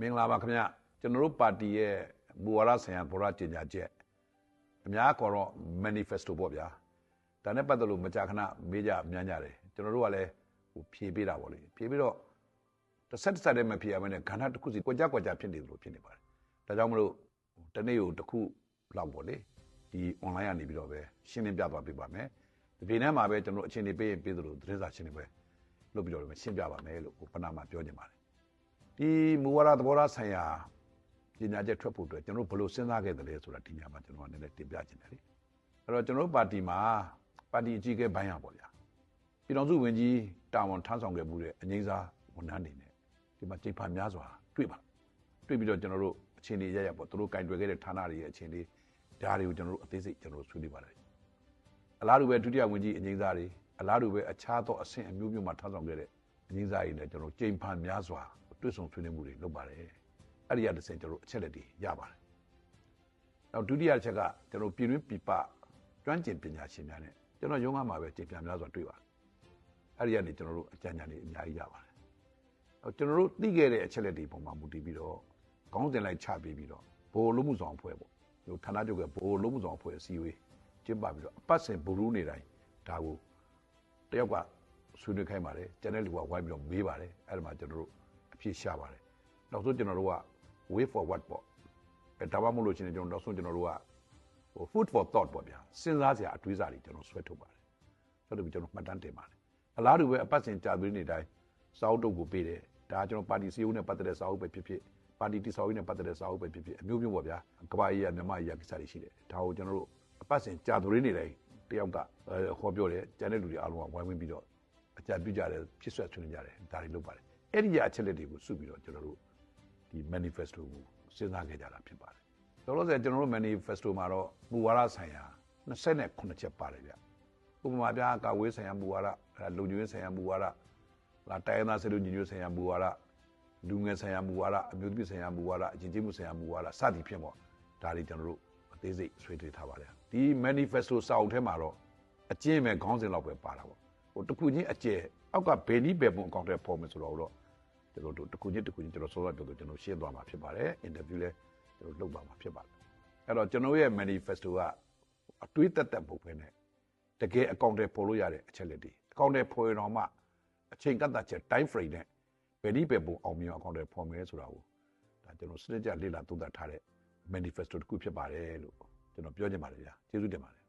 မင်္ဂလာပါခင်ဗျကျွန်တော်တို့ပါတီရဲ့မူဝါဒဆိုင်ရာဗောရကြေညာချက်အများခေါ်တော့ manifesto ပေါ့ဗျာဒါနဲ့ပတ်သက်လို့မကြာခဏမေးကြမြန်းကြတယ်ကျွန်တော်တို့ကလည်းဟိုဖြေပေးတာပေါ့လေဖြေပြီးတော့တစ်ဆက်တစ်ဆက်တည်းမဖြေရမနဲ့ခန္ဓာတစ်ခုစီကြွကြကွကြဖြစ်နေတယ်လို့ဖြစ်နေပါတယ်ဒါကြောင့်မလို့တနေ့ကိုတစ်ခုလောက်ပေါ့လေဒီ online ကနေပြီးတော့ပဲရှင်းလင်းပြသွားပေးပါမယ်ဒီပြည်ထဲမှာပဲကျွန်တော်အချိန်တွေပေးရင်ပေးသလိုသတင်းစာရှင်းလင်းပွဲလုပ်ပြီးတော့ရှင်းပြပါမယ်လို့ပဏာမပြောနေပါတယ် ဒီမူဝါဒသဘောထားဆိုင်ရာပညာချက်ထွက်ဖို့အတွက်ကျွန်တော်ဘယ်လိုစဉ်းစားခဲ့တယ်လဲဆိုတာဒီညမှာကျွန်တော်ကလည်းတင်ပြခြင်းတယ်လေအဲ့တော့ကျွန်တော်ပါတီမှာပါတီအကြီးအကဲဘိုင်းရပါဗျာပြည်တော်စုဝင်ကြီးတာဝန်ထမ်းဆောင်ခဲ့မှုတဲ့အငိမ့်စားဝန်ထမ်းတွေနဲ့ဒီမှာကြိတ်ဖန်များစွာတွေ့ပါတွေ့ပြီးတော့ကျွန်တော်တို့အခြေအနေရရပေါ့သူတို့ကင်တွယ်ခဲ့တဲ့ဌာနတွေရဲ့အခြေအနေဒါတွေကိုကျွန်တော်တို့အသေးစိတ်ကျွန်တော်တို့ဆွေးနွေးပါတယ်အလားတူပဲဒုတိယဝန်ကြီးအငိမ့်စားတွေအလားတူပဲအခြားသောအဆင့်အမျိုးမျိုးမှာထမ်းဆောင်ခဲ့တဲ့အငိမ့်စားတွေနဲ့ကျွန်တော်ကြိမ်ဖန်များစွာ တွေ့ဆုံဆွေးနွေးမှုတွေလုပ်ပါတယ်အဲ့ဒီရတဲ့စင်ကျွန်တော်အချက်လက်တွေရပါတယ်နောက်ဒုတိယအချက်ကကျွန်တော်ပြည်တွင်းပြည်ပကျွမ်းကျင်ပညာရှင်များနဲ့ကျွန်တော်ရုံးကမှာပဲကြိမ်ပြန်များစွာတွေ့ပါတယ်အဲ့ဒီကနေကျွန်တော်တို့အကြံဉာဏ်တွေအများကြီးရပါတယ်ကျွန်တော်တို့သိခဲ့တဲ့အချက်လက်တွေပုံမှာမူတည်ပြီးတော့ခေါင်းစဉ်လိုက်ချပေးပြီးတော့ဘိုလ်လုံးမှုဆောင်အဖွဲ့ပေါ့ဟိုဌာနချုပ်ကဘိုလ်လုံးမှုဆောင်အဖွဲ့အစည်းအဝေးကျင်းပပြီးတော့အပတ်စဉ်ဘူရူးနေတိုင်းဒါကိုတယောက်ကဆွေးနွေးခိုင်းပါတယ်ကျန်တဲ့လူကဝိုင်းပြီးတော့မေးပါတယ်အဲ့ဒါမှကျွန်တော်တို့ အဖြစ်ရှာပါတယ်နောက်ဆုံးကျွန်တော်တို့က way forward ပေါ့အဲဒါမှမဟုတ်လို့ရှိရင်ကျွန်တော်နောက်ဆုံးကျွန်တော်တို့ကဟို food for thought ပေါ့ဗျာစဉ်းစားစရာအတွေးစာတွေကျွန်တော်ဆွဲထုတ်ပါတယ်ဆိုတော့ကျွန်တော်မှတ်တမ်းတင်ပါတယ်အလားတူပဲအပတ်စဉ်ကြာသွင်းနေတိုင်းစာအုပ်တုပ်ကိုပေးတယ်ဒါကျွန်တော်ပါတီစီယိုးနဲ့ပတ်သက်တဲ့စာအုပ်ပဲဖြစ်ဖြစ်ပါတီတိဆောက်ရေးနဲ့ပတ်သက်တဲ့စာအုပ်ပဲဖြစ်ဖြစ်အမျိုးမျိုးပေါ့ဗျာကဘာကြီးရမြန်မာကြီးရကိစ္စတွေရှိတယ်ဒါကိုကျွန်တော်တို့အပတ်စဉ်ကြာသွင်းနေတိုင်းတယောက်ကဟောပြောတယ်ကျန်တဲ့လူတွေအားလုံးကဝိုင်းဝန်းပြီးတော့အကြံပြုကြတယ်ဖြစ်ဆွဲဆွေးနွေးကြတယ်ဒါတွေလုပ်ပါတယ် အဲ့ဒီအချက်လက်တွေကိုစုပြီးတော့ကျွန်တော်တို့ဒီ manifesto ကိုစဉ်းစားခဲ့ကြတာဖြစ်ပါတယ်။လောလောဆယ်ကျွန်တော်တို့ manifesto မှာတော့မူဝါဒဆိုင်ရာ29ချက်ပါတယ်ဗျ။ဥပမာပြကာဝေးဆိုင်ရာမူဝါဒလုံခြုံရေးဆိုင်ရာမူဝါဒလာတိုင်းသားစေလူညီညွတ်ဆိုင်ရာမူဝါဒလူငယ်ဆိုင်ရာမူဝါဒအမျိုးသမီးဆိုင်ရာမူဝါဒအကျဉ်းချုပ်မှုဆိုင်ရာမူဝါဒစသည်ဖြင့်ပေါ့ဒါတွေကျွန်တော်တို့အသေးစိတ်ဆွေးနွေးထားပါတယ်။ဒီ manifesto စာအုပ်ထဲမှာတော့အကျဉ်းပဲခေါင်းစဉ်လောက်ပဲပါတာပေါ့။ဟိုတခုချင်းအကျယ်အောက်ကဘယ်နည်းပဲပုံအကောင့်ထဲပေါ်မယ်ဆိုတော့တော့ ကျွန်တော်တို့တခုချင်းတခုချင်းကျွန်တော်စောစောပြောလို့ကျွန်တော်ရှင်းသွားမှာဖြစ်ပါတယ်အင်တာဗျူးလဲကျွန်တော်လုပ်သွားမှာဖြစ်ပါတယ်အဲ့တော့ကျွန်တော်ရဲ့ manifesto ကအတွေးသက်သက်ပုတ်ပဲနဲ့တကယ်အကောင့်တွေပေါ်လို့ရတဲ့အချက်လက်တွေအကောင့်တွေပေါ်ရင်တော့မှအချိန်ကန့်သတ်ချက် time frame နဲ့ဘယ်နည်းပဲပုံအောင်မြင်အကောင့်တွေပေါ်မယ်ဆိုတာကိုဒါကျွန်တော်စနစ်ကျလေ့လာသုံးသပ်ထားတဲ့ manifesto တစ်ခုဖြစ်ပါတယ်လို့ကျွန်တော်ပြောချင်ပါတယ်ဗျာကျေးဇူးတင်ပါတယ်